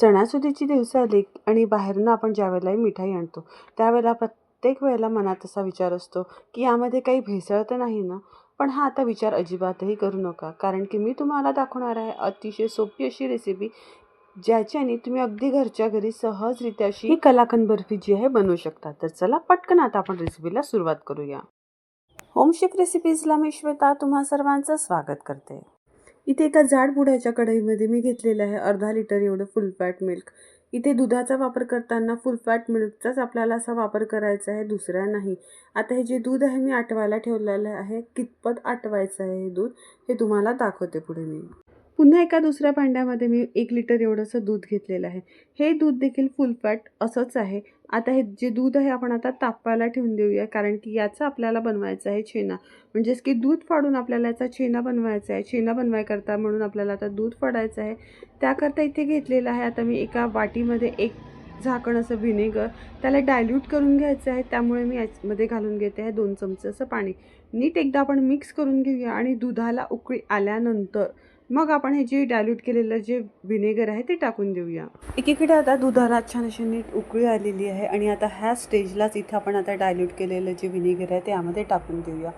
सणासुदीची दिवसं आली आणि बाहेरनं आपण ज्यावेळेलाही मिठाई आणतो त्यावेळेला प्रत्येक वेळेला मनात असा विचार असतो की यामध्ये काही भेसळ तर नाही ना? पण हा आता विचार अजिबातही करू नका. कारण की मी तुम्हाला दाखवणार आहे अतिशय सोपी अशी रेसिपी ज्याच्याने तुम्ही अगदी घरच्या घरी सहजरित्या अशी ही कलाकंद बर्फी जी आहे बनवू शकता. तर चला पटकन आता आपण रेसिपीला सुरुवात करूया. होमशेफ रेसिपीजला मी श्वेता तुम्हा सर्वांचं स्वागत करते. इथे एका जाड बुडाच्या कढईमध्ये मी घेतलेलं आहे अर्धा लिटर एवढं फुल फॅट मिल्क इथे दुधाचा वापर करताना फुल फॅट मिल्कचाच आपल्याला असा वापर करायचा आहे दुसरा नाही. आता हे जे दूध आहे मी आटवायला ठेवलेलं आहे कितपत आटवायचं आहे हे दूध हे तुम्हाला दाखवते पुढे मी. पुन्हा एका दुसऱ्या भांड्यामध्ये मी एक लिटर एवढंसं दूध घेतलेलं आहे. हे दूध देखील फुल फॅट असंच आहे. आता हे जे दूध आहे आपण आता तापवायला ठेवून देऊया कारण की याचा आपल्याला बनवायचा आहे छेना. म्हणजेच की दूध फाडून आपल्याला याचा छेना बनवायचा आहे. छेना बनवायकरता म्हणून आपल्याला आता दूध फाडायचं आहे. त्याकरता इथे घेतलेलं आहे आता मी एका वाटीमध्ये एक झाकण असं व्हिनेगर त्याला डायल्यूट करून घ्यायचं आहे. त्यामुळे मी याच्यामध्ये घालून घेते आहे दोन चमचे असं पाणी. नीट एकदा आपण मिक्स करून घेऊया आणि दुधाला उकळी आल्यानंतर मग आपण हे जे डायल्यूट केलेलं जे व्हिनेगर आहे ते टाकून देऊया. एकीकडे आता दुधाला छान अशी नीट उकळी आलेली आहे आणि आता ह्या स्टेजलाच इथं आपण आता डायल्यूट केलेलं जे व्हिनेगर आहे ते यामध्ये टाकून देऊया.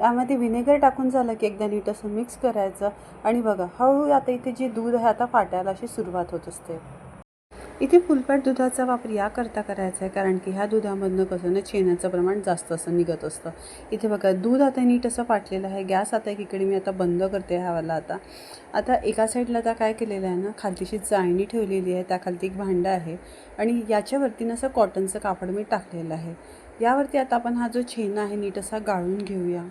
यामध्ये व्हिनेगर टाकून झालं की एकदा नीट असं मिक्स करायचं. आणि बघा हळूहळू आता इथे जे दूध आहे आता फाटायला अशी सुरुवात होत असते. इथे फुलपॅट दुधाचा वापर याकरता करायचा आहे कारण की ह्या दुधामधनं कसं ना छेण्याचं प्रमाण जास्त असं निघत असतं. इथे बघा दूध आता नीट असं फाटलेलं आहे गॅस आता एकीकडे मी आता बंद करते ह्यावाला आता. आता एका साईडला आता काय केलेलं आहे ना खालतीशी चाळणी ठेवलेली आहे त्याखालती एक भांडं आहे आणि याच्यावरती ना असं कॉटनचं कापड मी टाकलेलं आहे. यावरती आता आपण हा जो छेना आहे नीट असा गाळून घेऊया.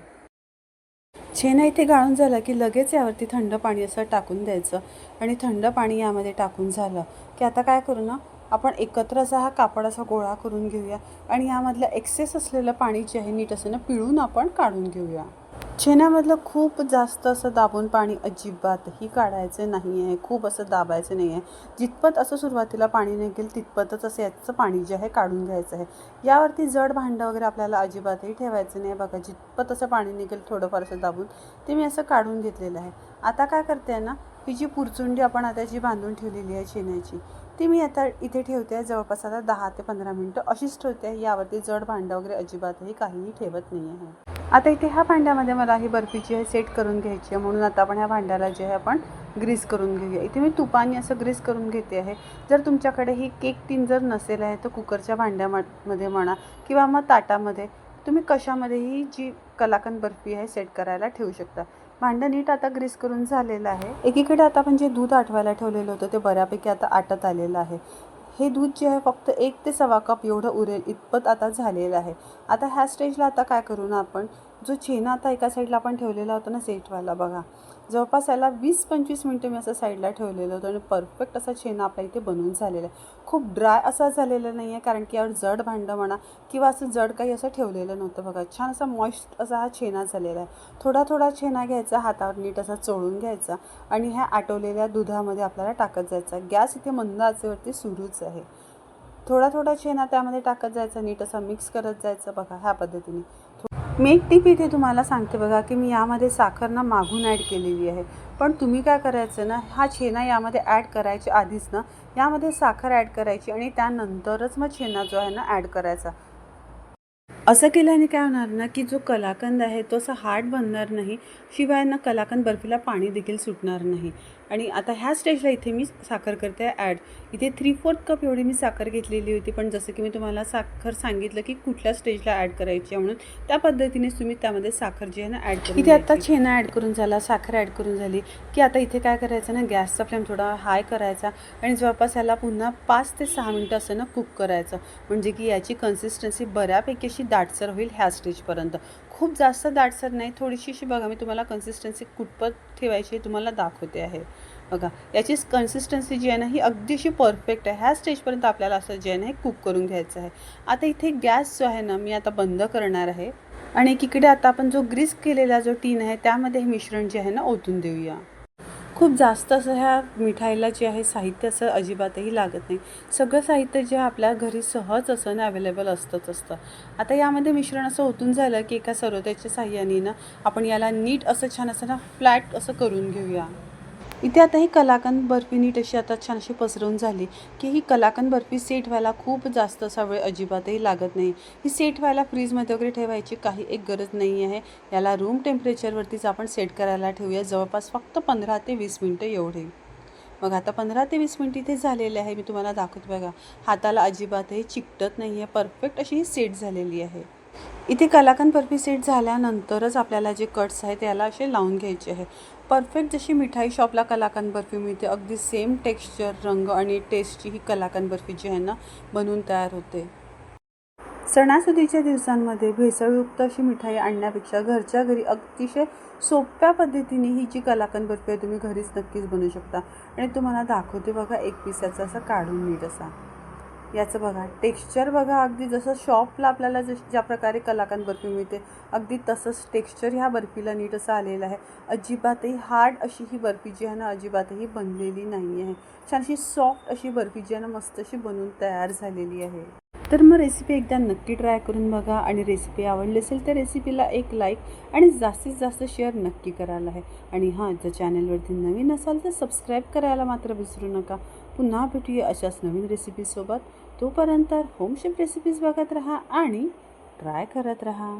छेना इथे गाळून झाला की लगेच यावरती थंड पाणी असं टाकून द्यायचं. आणि थंड पाणी यामध्ये टाकून झालं की आता काय करू ना आपण एकत्र असा हा कापड असा गोळा करून घेऊया. आणि यामधलं एक्सेस असलेलं पाणी जे आहे नीट असं ना पिळून आपण काढून घेऊया. छेण्यामधलं खूप जास्त असं दाबून पाणी अजिबातही काढायचं नाही आहे खूप असं दाबायचं नाही आहे जितपत असं सुरुवातीला पाणी निघेल तितपतच असं याचं पाणी जे आहे काढून घ्यायचं आहे. यावरती जड भांडं वगैरे आपल्याला अजिबातही ठेवायचं नाही बघा. जितपत असं पाणी निघेल थोडंफार असं दाबून ते मी असं काढून घेतलेलं आहे. आता काय करते ना ही जी पुरचुंडी आपण आता जी बांधून ठेवलेली आहे शेण्याची ती मी आता इथे ठेवते आहे. जवळपास आता दहा ते पंधरा मिनटं अशीच ठेवते आहे. यावरती जड भांडं वगैरे अजिबातही काहीही ठेवत नाही आहे. आता इथे ह्या भांड्यामध्ये मला ही बर्फी जी आहे सेट करून घ्यायची आहे. म्हणून आता आपण ह्या भांड्याला जे आहे आपण ग्रीस करून घेऊया. इथे मी तुपाने असं ग्रीस करून घेते आहे. जर तुमच्याकडे ही केक टीन जर नसेल आहे तर कुकरच्या भांड्यामध्ये म्हणा किंवा मग ताटामध्ये तुम्ही कशामध्येही जी कलाकंद बर्फी आहे सेट करायला ठेवू शकता. भांडं नीट आता ग्रीस करून झालेलं आहे. एकीकडे आता आपण जे दूध आठवायला ठेवलेलं होतं ते बऱ्यापैकी आता आटत आलेलं आहे. हे दूध जे आहे फक्त एक ते सव्वा कप एवढं उरेल इतपत आता झालेलं आहे. आता ह्या स्टेजला आता काय करू ना आपण? जो छेना आता एका साईडला आपण ठेवलेला होता ना सेटवाला बघा. जवळपास याला वीस पंचवीस मिनटं मी असं साईडला ठेवलेलं होतं आणि परफेक्ट असा छेना आपल्या इथे बनवून झालेला आहे. खूप ड्राय असा झालेला नाही आहे कारण की यावर जड भांडं म्हणा किंवा असं जड काही असं ठेवलेलं नव्हतं बघा. छान असा मॉइस्ट असा हा छेना झालेला आहे. थोडा थोडा छेना घ्यायचा हातावर नीट असा चोळून घ्यायचा आणि ह्या आटवलेल्या दुधामध्ये आपल्याला टाकत जायचा. गॅस इथे मंद आचेवरती सुरूच आहे. थोडा थोडा छेना त्यामध्ये टाकत जायचा नीट असा मिक्स करत जायचं बघा ह्या पद्धतीने. मी एक टीप इथे तुम्हाला सांगते बघा की मी यामध्ये साखर ना मागून ॲड केलेली आहे. पण तुम्ही काय करायचं ना हा छेना यामध्ये ॲड करायच्या आधीच ना यामध्ये साखर ॲड करायची आणि त्यानंतरच मग छेना जो आहे ना ॲड करायचा. असं केल्याने काय होणार ना की जो कलाकंद आहे तो असा हार्ड बनणार नाही शिवाय ना कलाकंद बर्फीला पाणी देखील सुटणार नाही. आणि आता ह्या स्टेजला इथे मी साखर करते ॲड इथे थ्री फोर्थ कप एवढी मी साखर घेतलेली होती पण जसं की मी तुम्हाला साखर सांगितलं की कुठल्या स्टेजला ॲड करायची आहे म्हणून त्या पद्धतीनेच तुम्ही त्यामध्ये साखर जी आहे ना ॲड करून इथे आता छेना ॲड करून झाला साखर ॲड करून झाली की आता इथे काय करायचं ना गॅसचा फ्लेम थोडा हाय करायचा आणि जवळपास याला पुन्हा पाच ते सहा मिनटं असं ना कुक करायचं. म्हणजे की याची कन्सिस्टन्सी बऱ्यापैकी अशी दाटसर होईल ह्या स्टेजपर्यंत खूप जास्त दाटसर नाही. थोडीशी अशी बघा मी तुम्हाला कन्सिस्टन्सी कुठपत ठेवायची तुम्हाला दाखवते आहे. बघा याची कन्सिस्टन्सी जी आहे ना ही अगदी अशी परफेक्ट आहे. ह्या स्टेजपर्यंत आपल्याला असं जे आहे ना हे कुक करून घ्यायचं आहे. आता इथे गॅस जो आहे ना मी आता बंद करणार आहे. आणि एकीकडे आता आपण जो ग्रीस केलेला जो टीन आहे त्यामध्ये हे मिश्रण जे आहे ना ओतून देऊया. खूप जास्त असं ह्या मिठाईला जे आहे साहित्य असं अजिबातही लागत नाही. सगळं साहित्य जे आपल्या घरी सहज असं ना अवेलेबल असतंच असतं. आता यामध्ये मिश्रण असं ओतून झालं की एका सरोत्याच्या साह्याने ना आपण याला नीट असं छान असं ना फ्लॅट असं करून घेऊया. इथे आता ही कलाकंद बर्फी नीट अशी आता छान अशी पसरवून झाली की ही कलाकंद बर्फी सेट व्हायला खूप जास्त असा वेळ अजिबातही लागत नाही. ही सेट व्हायला फ्रीजमध्ये वगैरे ठेवायची काही एक गरज नाही आहे. याला रूम टेम्परेचरवरतीच आपण सेट करायला ठेवूया. जवळपास फक्त पंधरा ते वीस मिनटं एवढे. मग आता पंधरा ते वीस मिनिट इथे झालेले आहे. मी तुम्हाला दाखवतो बघा. हाताला अजिबातही चिकटत नाही आहे. परफेक्ट अशी ही सेट झालेली आहे. इथे कलाकंद बर्फी सेट झाल्यानंतरच आपल्याला जे कट्स आहेत त्याला असे लावून घ्यायचे आहे. परफेक्ट जशी मिठाई शॉपला कलाकंद बर्फी मिळते अगदी सेम टेक्स्चर रंग आणि टेस्टची ही कलाकंद बर्फी जी आहे ना बनवून तयार होते. सणासुदीच्या दिवसांमध्ये भेसळयुक्त अशी मिठाई आणण्यापेक्षा घरच्या घरी अतिशय सोप्या पद्धतीने ही जी कलाकंद बर्फी आहे तुम्ही घरीच नक्कीच बनवू शकता. आणि तुम्हाला दाखवते बघा एक पिसाचा असा काढून नीट असा. याचं बघा टेक्स्चर बघा अगदी जसं शॉपला आपल्याला जश ज्या प्रकारे कलाकंद बर्फी मिळते अगदी तसंच टेक्स्चर ह्या बर्फीला नीट असं आलेलं आहे. अजिबातही हार्ड अशी ही बर्फी जी आहे ना अजिबातही बनलेली नाही आहे. छानशी सॉफ्ट अशी बर्फी जी आहे ना मस्त अशी बनवून तयार झालेली आहे. तर मग रेसिपी एकदा नक्की ट्राय करून बघा आणि रेसिपी आवडली असेल तर रेसिपीला एक लाईक आणि जास्तीत जास्त शेअर नक्की करायला आहे. आणि हां जर चॅनलवरती नवीन असाल तर सबस्क्राईब करायला मात्र विसरू नका. पुन्हा भेटूया अशाच नवीन रेसिपीसोबत तोपर्यंत होम शेफ रेसिपीज बघत राहा आणि ट्राय करत राहा.